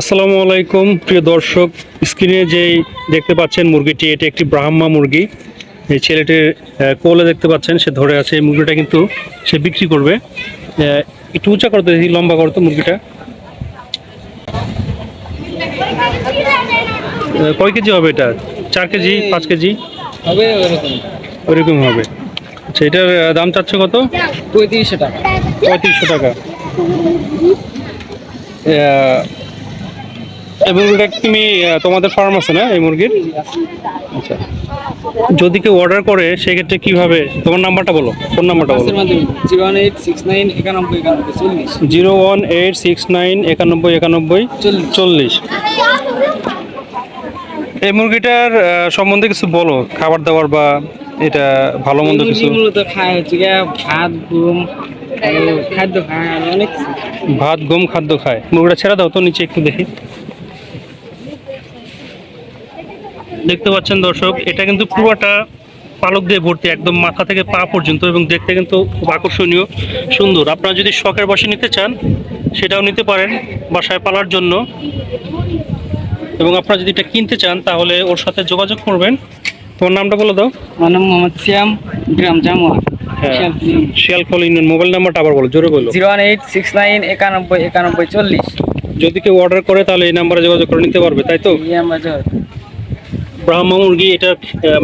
আসসালামু আলাইকুম প্রিয় দর্শক স্ক্রিনে যেই দেখতে পাচ্ছেন মুরগিটি এটি একটি ব্রাহ্মা মুরগি। এই ছেলেটির কোলে দেখতে পাচ্ছেন সে ধরে আছে। এই মুরগিটা কিন্তু সে বিক্রি করবে। একটু উঁচা করতে দেখি লম্বা করতো মুরগিটা। কয় কেজি হবে এটা? চার কেজি পাঁচ কেজি? হবে ওইরকম। হবে। আচ্ছা এটার দাম চাচ্ছে কত? পঁয়ত্রিশশো টাকা। পঁয়ত্রিশশো টাকা। এই মুরগিটা তুমি তোমাদের ফার্ম আছে না এই মুরগির? আচ্ছা। যদি কেউ অর্ডার করে সেক্ষেত্রে কীভাবে? তোমার নাম্বারটা বলো ফোন নাম্বারটা বলো। Zero one eight six nine একানব্বই একানব্বই চল্লিশ। Zero one eight six nine একানব্বই একানব্বই চল্লিশ। চল্লিশ এই মুরগিটার সম্বন্ধে কিছু বলো খাবার দাবার বা এটা ভালো মন্দ কিছু? খায় হচ্ছে ভাত গম খাদ্য খায় অনেক। ভাত গম খাদ্য খায়। মুরগিটা ছেড়ে দাও তো নিচে একটু দেখি। দেখতে পাচ্ছেন দর্শক এটা কিন্তু পুরোটা পালক দিয়ে ভর্তি একদম মাথা থেকে পা পর্যন্ত এবং দেখতে কিন্তু খুব আকর্ষণীয় সুন্দর। আপনারা যদি শখের বসে নিতে চান সেটাও নিতে পারেন বাসায় পালার জন্য। এবং আপনারা যদি এটা কিনতে চান তাহলে ওর সাথে যোগাযোগ করবেন। তোমার নামটা বলে দাও। আমার নাম মোহাম্মদ সিয়াম গ্রাম জামুয়া হ্যাঁ শিয়ালফল ইউনিয়ন। মোবাইল নাম্বারটা আবার বলো জোরে বলো। Zero one eight six nine একানব্বই একানব্বই চল্লিশ। যদি কেউ অর্ডার করে তাহলে এই নাম্বারে যোগাযোগ করে নিতে পারবে তাই তো। ব্রাহ্মা মুরগি, এটা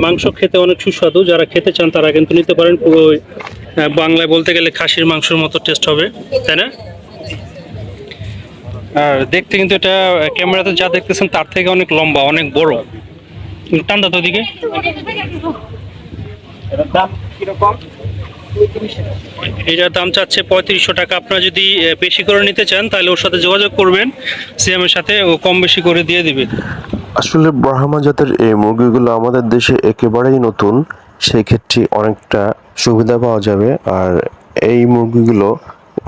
মাংস খেতে অনেক সুস্বাদু। যারা খেতে চান তারা কিন্তু নিতে পারেন। পুরো বাংলায় বলতে গেলে খাসির মাংসের মতো টেস্ট হবে। তাই না? আর দেখতে কিন্তু এটা ক্যামেরাতে যা দেখতেছেন তার থেকে অনেক লম্বা, অনেক বড়। টান দাও তো ওদিকে। এটার দাম চাচ্ছে পঁয়ত্রিশশো টাকা। আপনারা যদি বেশি করে নিতে চান, তাহলে ওর সাথে যোগাযোগ করবেন। সিএমের সাথে ও কম বেশি করে দিয়ে দিবে। আসলে ব্রাহ্মা জাতের এই মুরগিগুলো আমাদের দেশে একেবারেই নতুন। সেই ক্ষেত্রে অনেকটা সুবিধা পাওয়া যাবে। আর এই মুরগিগুলো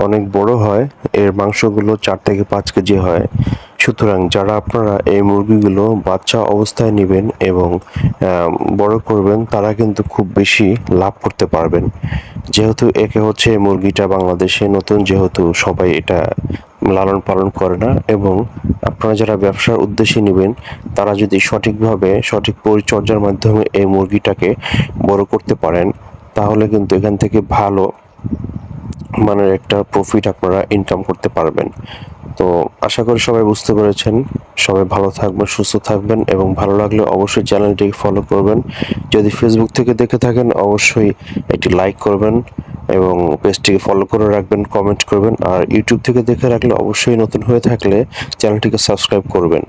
অনেক বড় হয়। এর মাংসগুলো চার থেকে পাঁচ কেজি হয়। সুতরাং যারা আপনারা এই মুরগিগুলো বাচ্চা অবস্থায় নেবেন এবং বড় করবেন, তারা কিন্তু খুব বেশি লাভ করতে পারবেন। যেহেতু একে হচ্ছে মুরগিটা বাংলাদেশে নতুন, যেহেতু সবাই এটা লালন পালন করে না এবং আপনারা যারা ব্যবসার উদ্দেশ্যে নেবেন, তারা যদি সঠিকভাবে সঠিক পরিচর্যার মাধ্যমে এই মুরগিটাকে বড় করতে পারেন, তাহলে কিন্তু এখান থেকে ভালো মানের একটা প্রফিট আপনারা ইনকাম করতে পারবেন। তো আশা করি সবাই বুঝতে পেরেছেন। সবাই ভালো থাকবেন, সুস্থ থাকবেন এবং ভালো লাগলে অবশ্যই চ্যানেলটিকে ফলো করবেন। যদি ফেসবুক থেকে দেখে থাকেন, অবশ্যই একটি লাইক করবেন। এবং পেজটিকে ফলো করে রাখবেন কমেন্ট করবেন, আর ইউটিউব থেকে দেখে রাখলে অবশ্যই নতুন হয়ে থাকলে চ্যানেলটিকে সাবস্ক্রাইব করবেন।